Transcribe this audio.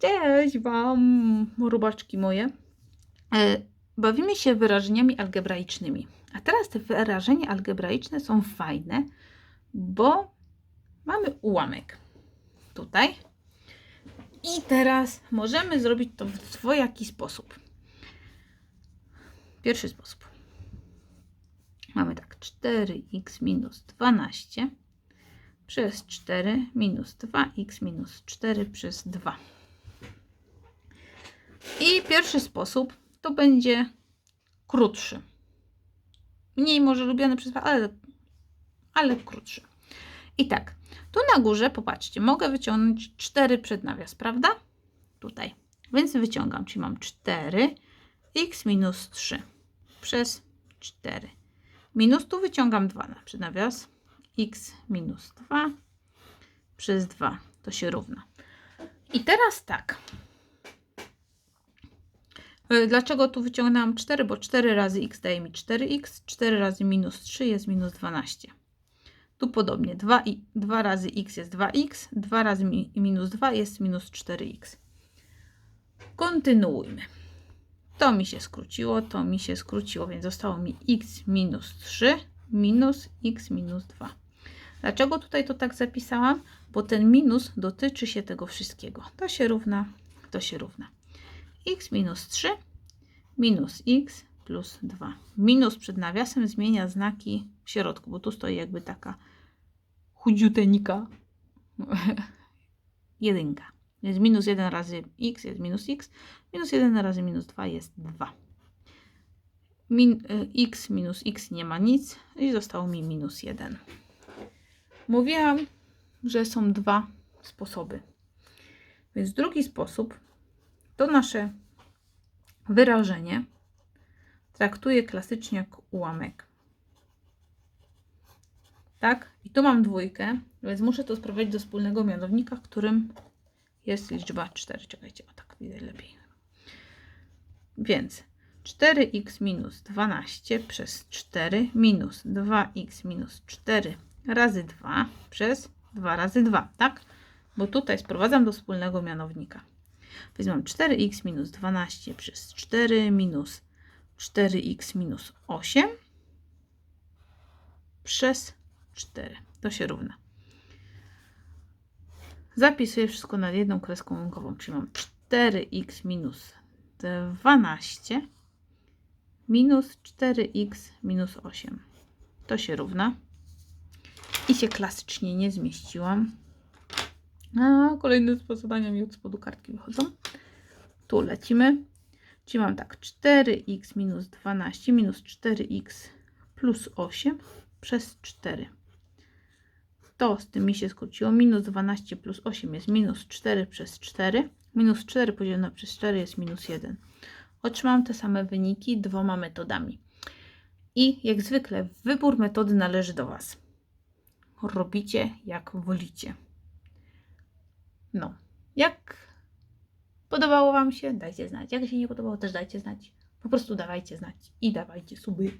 Cześć Wam, robaczki moje. E, Bawimy się wyrażeniami algebraicznymi. A teraz te wyrażenia algebraiczne są fajne, bo mamy ułamek tutaj. I teraz możemy zrobić to w dwojaki sposób. Pierwszy sposób. Mamy tak 4x minus 12 przez 4 minus 2x minus 4 przez 2. I pierwszy sposób to będzie krótszy. Mniej może lubiany przez ale, ale krótszy. I tak, tu na górze, popatrzcie, mogę wyciągnąć 4 przed nawias, prawda? Tutaj. Więc wyciągam, czyli mam 4 x minus 3 przez 4. Minus tu wyciągam 2 na przed nawias. x minus 2 przez 2. To się równa. I teraz tak. E, Dlaczego tu wyciągnęłam 4? Bo 4 razy x daje mi 4x, 4 razy minus 3 jest minus 12. Tu podobnie, 2, i, 2 razy x jest 2x, 2 razy mi, minus 2 jest minus 4x. Kontynuujmy. To mi się skróciło, to mi się skróciło, więc zostało mi x minus 3 minus x minus 2. Dlaczego tutaj to tak zapisałam? Bo ten minus dotyczy się tego wszystkiego. To się równa, to się równa x minus 3 minus x plus 2. Minus przed nawiasem zmienia znaki w środku, bo tu stoi jakby taka chudziuteńka jedynka. Jest minus 1 razy x jest minus x, minus 1 razy minus 2 jest 2. Min, y, x minus x nie ma nic i zostało mi minus 1. Mówiłam, że są dwa sposoby. Więc drugi sposób to nasze wyrażenie traktuję klasycznie jak ułamek. Tak? I tu mam dwójkę, więc muszę to sprowadzić do wspólnego mianownika, którym jest liczba 4. Czekajcie, o tak widzę lepiej. Więc 4x minus 12 przez 4 minus 2x minus 4 razy 2 przez 2 razy 2, tak? Bo tutaj sprowadzam do wspólnego mianownika. Więc mam 4x minus 12 przez 4 minus 4x minus 8 przez 4. To się równa. Zapisuję wszystko nad jedną kreską łąkową, czyli mam 4x minus 12 minus 4x minus 8. To się równa. I się klasycznie nie zmieściłam. A, kolejne zadania mi od spodu kartki wychodzą. Tu lecimy. Czyli mam tak 4x minus 12 minus 4x plus 8 przez 4. To z tym mi się skróciło. Minus 12 plus 8 jest minus 4 przez 4. Minus 4 podzielone przez 4 jest minus 1. Otrzymałam te same wyniki dwoma metodami. I jak zwykle wybór metody należy do Was. Robicie jak wolicie. No, jak podobało Wam się, dajcie znać. Jak się nie podobało, też dajcie znać. Po prostu dawajcie znać i dawajcie suby.